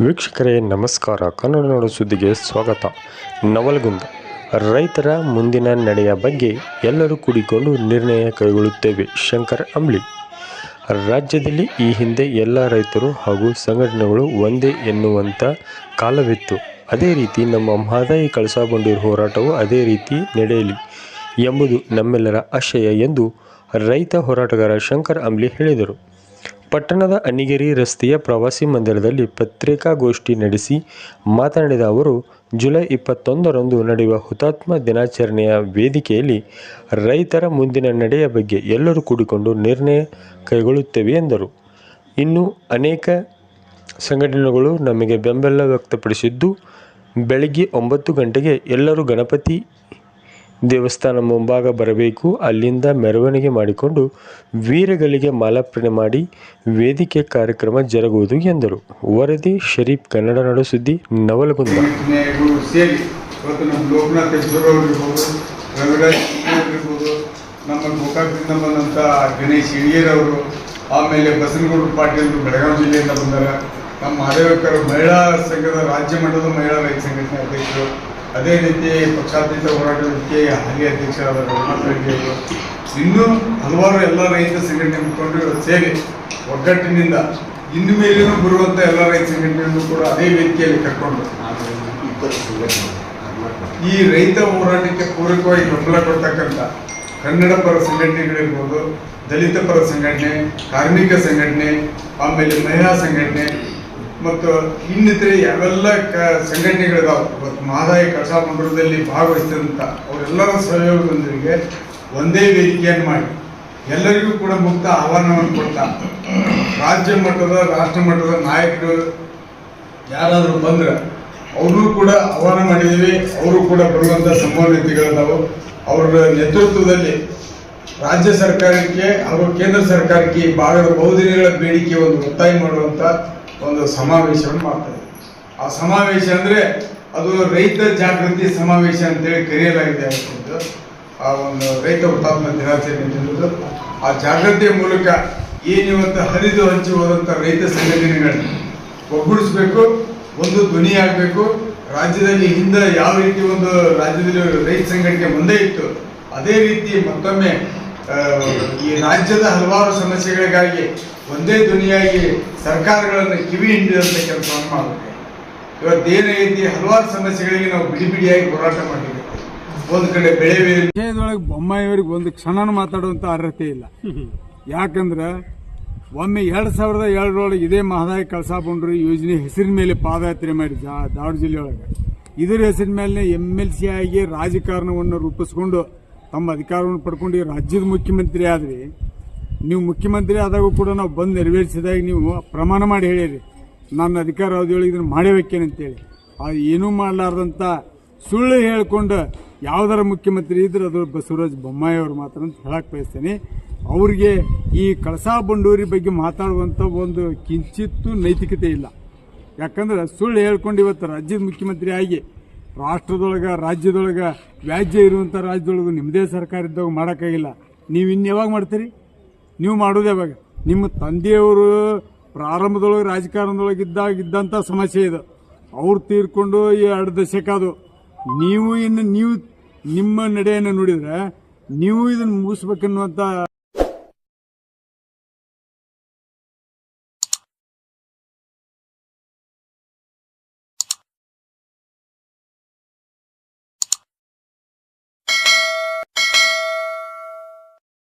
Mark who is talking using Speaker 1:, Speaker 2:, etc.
Speaker 1: ವೀಕ್ಷಕರೇ, ನಮಸ್ಕಾರ. ಕನ್ನಡ ನಾಡು ಸುದ್ದಿಗೆ ಸ್ವಾಗತ. ನವಲಗುಂದ. ರೈತರ ಮುಂದಿನ ನಡೆಯ ಬಗ್ಗೆ ಎಲ್ಲರೂ ಕೂಡಿಕೊಂಡು ನಿರ್ಣಯ ಕೈಗೊಳ್ಳುತ್ತೇವೆ. ಶಂಕರ್ ಅಂಬ್ಲಿ. ರಾಜ್ಯದಲ್ಲಿ ಈ ಹಿಂದೆ ಎಲ್ಲ ರೈತರು ಹಾಗೂ ಸಂಘಟನೆಗಳು ಒಂದೇ ಎನ್ನುವಂಥ ಕಾಲವಿತ್ತು. ಅದೇ ರೀತಿ ನಮ್ಮ ಮಹದಾಯಿ ಕಳಸಾ ಬಂಡೂರು ಹೋರಾಟವು ಅದೇ ರೀತಿ ನಡೆಯಲಿ ಎಂಬುದು ನಮ್ಮೆಲ್ಲರ ಆಶಯ ಎಂದು ರೈತ ಹೋರಾಟಗಾರ ಶಂಕರ್ ಅಂಬ್ಲಿ ಹೇಳಿದರು. ಪಟ್ಟಣದ ಅನಿಗಿರಿ ರಸ್ತೆಯ ಪ್ರವಾಸಿ ಮಂದಿರದಲ್ಲಿ ಪತ್ರಿಕಾಗೋಷ್ಠಿ ನಡೆಸಿ ಮಾತನಾಡಿದ ಅವರು, ಜುಲೈ ಇಪ್ಪತ್ತೊಂದರಂದು ನಡೆಯುವ ಹುತಾತ್ಮ ದಿನಾಚರಣೆಯ ವೇದಿಕೆಯಲ್ಲಿ ರೈತರ ಮುಂದಿನ ನಡೆಯ ಬಗ್ಗೆ ಎಲ್ಲರೂ ಕೂಡಿಕೊಂಡು ನಿರ್ಣಯ ಕೈಗೊಳ್ಳುತ್ತೇವೆ ಎಂದರು. ಇನ್ನು ಅನೇಕ ಸಂಘಟನೆಗಳು ನಮಗೆ ಬೆಂಬಲ ವ್ಯಕ್ತಪಡಿಸಿದ್ದು, ಬೆಳಗ್ಗೆ ಒಂಬತ್ತು ಗಂಟೆಗೆ ಎಲ್ಲರೂ ಗಣಪತಿ ದೇವಸ್ಥಾನ ಮುಂಭಾಗ ಬರಬೇಕು. ಅಲ್ಲಿಂದ ಮೆರವಣಿಗೆ ಮಾಡಿಕೊಂಡು ವೀರಗಳಿಗೆ ಮಾಲಾರ್ಪಣೆ ಮಾಡಿ ವೇದಿಕೆ ಕಾರ್ಯಕ್ರಮ ಜರುಗುವುದು ಎಂದರು. ವರದಿ, ಶರೀಫ್, ಕನ್ನಡ ನಾಡು ಸುದ್ದಿ, ನವಲಗುಂದ.
Speaker 2: ನಮ್ಮ ಗೋಕಾಕದಿಂದ ಬಂದಂಥ ಗಣೇಶ್ ಹಿರಿಯರವರು, ಆಮೇಲೆ ಬಸನಗೌಡ ಪಾಟೀಲ್ ಬೆಳಗಾವಿ ಜಿಲ್ಲೆಯಿಂದ ಬಂದಾರ. ನಮ್ಮ ಮಹದೇವಕರ ಮಹಿಳಾ ಸಂಘದ ರಾಜ್ಯ ಮಟ್ಟದ ಮಹಿಳಾ ರೈತ ಸಂಘಟನೆ ಅಧ್ಯಕ್ಷರು. ಅದೇ ರೀತಿ ಪಕ್ಷಾತೀತ ಹೋರಾಟ ವೇದಿಕೆ ಹಾಲಿ ಅಧ್ಯಕ್ಷರಾದ ರಘುನಾಥ್ ರೆಡ್ಡಿ ಅವರು ಇನ್ನೂ ಹಲವಾರು ಎಲ್ಲ ರೈತ ಸಂಘಟನೆ ಮುಖಂಡರು ಸೇರಿ ಒಗ್ಗಟ್ಟಿನಿಂದ ಇನ್ನು ಮೇಲೇನು ಬರುವಂಥ ಎಲ್ಲ ರೈತ ಸಂಘಟನೆಯನ್ನು ಕೂಡ ಅದೇ ವೇದಿಕೆಯಲ್ಲಿ ಕರ್ಕೊಂಡು ಈ ರೈತ ಹೋರಾಟಕ್ಕೆ ಪೂರಕವಾಗಿ ಬೆಂಬಲ ಕೊಡ್ತಕ್ಕಂಥ ಕನ್ನಡ ಪರ ಸಂಘಟನೆಗಳಿರ್ಬೋದು, ದಲಿತ ಪರ ಸಂಘಟನೆ, ಕಾರ್ಮಿಕ ಸಂಘಟನೆ, ಆಮೇಲೆ ಮಹಿಳಾ ಸಂಘಟನೆ ಮತ್ತು ಇನ್ನಿತರೆ ಯಾವೆಲ್ಲ ಕ ಸಂಘಟನೆಗಳಿದಾವೆ ಮತ್ತು ಮಹದಾಯಿ ಕಸಾ ಮಂಡಲದಲ್ಲಿ ಭಾಗವಹಿಸಿದಂಥ ಅವರೆಲ್ಲರ ಸಹಯೋಗದೊಂದಿಗೆ ಒಂದೇ ವೇದಿಕೆಯನ್ನು ಮಾಡಿ, ಎಲ್ಲರಿಗೂ ಕೂಡ ಮುಕ್ತ ಆಹ್ವಾನವನ್ನು ಕೊಡ್ತಾ, ರಾಜ್ಯ ಮಟ್ಟದ, ರಾಷ್ಟ್ರ ಮಟ್ಟದ ನಾಯಕರು ಯಾರಾದರೂ ಬಂದ್ರೆ ಅವರು ಕೂಡ ಆಹ್ವಾನ ಮಾಡಿದ್ದೀವಿ, ಅವರು ಕೂಡ ಬರುವಂಥ ಸಂಭವನೀಯತೆಗಳಿದಾವೆ. ಅವರ ನೇತೃತ್ವದಲ್ಲಿ ರಾಜ್ಯ ಸರ್ಕಾರಕ್ಕೆ ಹಾಗೂ ಕೇಂದ್ರ ಸರ್ಕಾರಕ್ಕೆ ಭಾಗದ ಬಹುದಿನಗಳ ಬೇಡಿಕೆ ಒಂದು ಒತ್ತಾಯ ಮಾಡುವಂಥ ಒಂದು ಸಮಾವೇಶವನ್ನು ಮಾಡ್ತಾರೆ ಆ ಸಮಾವೇಶ ಅಂದರೆ ಅದು ರೈತ ಜಾಗೃತಿ ಸಮಾವೇಶ ಅಂತೇಳಿ ಕರೆಯಲಾಗಿದೆ ಅನ್ನೋದು ಆ ಒಂದು ರೈತ ಹುತಾತ್ಮ ದಿನಾಚರಣೆ ಅಂತ ಆ ಜಾಗೃತಿಯ ಮೂಲಕ ಏನಿವತ್ತು ಹರಿದು ಹಂಚಿ ಹೋದಂಥ ರೈತ ಸಂಘಟನೆಗಳನ್ನ ಒಗ್ಗೂಡಿಸ್ಬೇಕು, ಒಂದು ಧ್ವನಿ ಆಗಬೇಕು. ರಾಜ್ಯದಲ್ಲಿ ಹಿಂದೆ ಯಾವ ರೀತಿ ಒಂದು ರಾಜ್ಯದಲ್ಲಿ ರೈತ ಸಂಘಟನೆ ಮುಂದೆ ಇತ್ತು, ಅದೇ ರೀತಿ ಮತ್ತೊಮ್ಮೆ ಈ ರಾಜ್ಯದ ಹಲವಾರು ಸಮಸ್ಯೆಗಳಿಗಾಗಿ ಒಂದೇ ಧ್ವನಿಯಾಗಿ ಸರ್ಕಾರಗಳನ್ನು ಕಿವಿ ಹಿಂಡಿದಂಥ ಕೆಲಸವನ್ನು ಮಾಡಬೇಕು ಇವತ್ತೇನೈತಿ ಹಲವಾರು ಸಮಸ್ಯೆಗಳಿಗೆ ನಾವು ಬಿಡಿ ಬಿಡಿಯಾಗಿ ಹೋರಾಟ ಮಾಡಿದ್ದೇವೆ. ಒಂದು ಕಡೆ ಬೆಳೆ
Speaker 3: ಬೊಮ್ಮಾಯಿಯವರಿಗೆ ಒಂದು ಕ್ಷಣನೂ ಮಾತಾಡುವಂತ ಅರ್ಹತೆ ಇಲ್ಲ. ಯಾಕಂದ್ರೆ ಒಮ್ಮೆ ಎರಡ್ ಸಾವಿರದ ಏಳರೊಳಗೆ ಇದೇ ಮಹದಾಯಿ ಕಳಸಾ ಬಂಡ್ರು ಯೋಜನೆ ಹೆಸರಿನ ಮೇಲೆ ಪಾದಯಾತ್ರೆ ಮಾಡಿ ಜಾ- ದಾವಣಗೆರೆ ಜಿಲ್ಲೆಯೊಳಗೆ ಇದರ ಹೆಸರಿನ ಮೇಲೆ ಎಂ ಎಲ್ ಸಿ ಆಗಿ ರಾಜಕಾರಣವನ್ನು ರೂಪಿಸ್ಕೊಂಡು ತಮ್ಮ ಅಧಿಕಾರವನ್ನು ಪಡ್ಕೊಂಡು ರಾಜ್ಯದ ಮುಖ್ಯಮಂತ್ರಿ ಆದರೆ, ನೀವು ಮುಖ್ಯಮಂತ್ರಿ ಆದಾಗ ಕೂಡ ನಾವು ಬಂದು ನೆರವೇರಿಸಿದಾಗ ನೀವು ಪ್ರಮಾಣ ಮಾಡಿ ಹೇಳಿರಿ. ನನ್ನ ಅಧಿಕಾರ ಅವಧಿಯೊಳಗೆ ಇದನ್ನು ಮಾಡೇ ಅಂತೇಳಿ. ಅದು ಏನೂ ಮಾಡಲಾರ್ದಂಥ ಸುಳ್ಳು ಹೇಳ್ಕೊಂಡು ಯಾವ್ದಾರ ಮುಖ್ಯಮಂತ್ರಿ ಇದ್ರೆ ಅದು ಬಸವರಾಜ ಬೊಮ್ಮಾಯಿ ಅವರು ಮಾತ್ರ ಅಂತ ಹೇಳಕ್ಕೆ ಬಯಸ್ತೇನೆ. ಅವ್ರಿಗೆ ಈ ಕಳಸಾ ಬಂಡೂರಿ ಬಗ್ಗೆ ಮಾತಾಡುವಂಥ ಒಂದು ಕಿಂಚಿತ್ತೂ ನೈತಿಕತೆ ಇಲ್ಲ. ಯಾಕಂದ್ರೆ ಸುಳ್ಳು ಹೇಳ್ಕೊಂಡು ಇವತ್ತು ರಾಜ್ಯದ ಮುಖ್ಯಮಂತ್ರಿ ಆಗಿ ರಾಷ್ಟ್ರದೊಳಗೆ, ರಾಜ್ಯದೊಳಗೆ ವ್ಯಾಜ್ಯ ಇರುವಂಥ ರಾಜ್ಯದೊಳಗೆ ನಿಮ್ಮದೇ ಸರ್ಕಾರ ಇದ್ದಾಗ ಮಾಡೋಕ್ಕಾಗಿಲ್ಲ. ನೀವು ಇನ್ನು ಯಾವಾಗ ಮಾಡ್ತೀರಿ? ನೀವು ಮಾಡೋದು ಯಾವಾಗ? ನಿಮ್ಮ ತಂದೆಯವರು ಪ್ರಾರಂಭದೊಳಗೆ, ರಾಜಕಾರಣದೊಳಗೆ ಇದ್ದಾಗ ಇದ್ದಂಥ ಸಮಸ್ಯೆ ಇದು. ಅವ್ರು ತೀರ್ಕೊಂಡು ಈ ಎರಡು ದಶಕ ಅದು. ನೀವು ಇನ್ನು, ನೀವು ನಿಮ್ಮ ನಡೆಯನ್ನು ನೋಡಿದ್ರೆ, ನೀವು ಇದನ್ನು ಮುಗಿಸ್ಬೇಕನ್ನುವಂಥ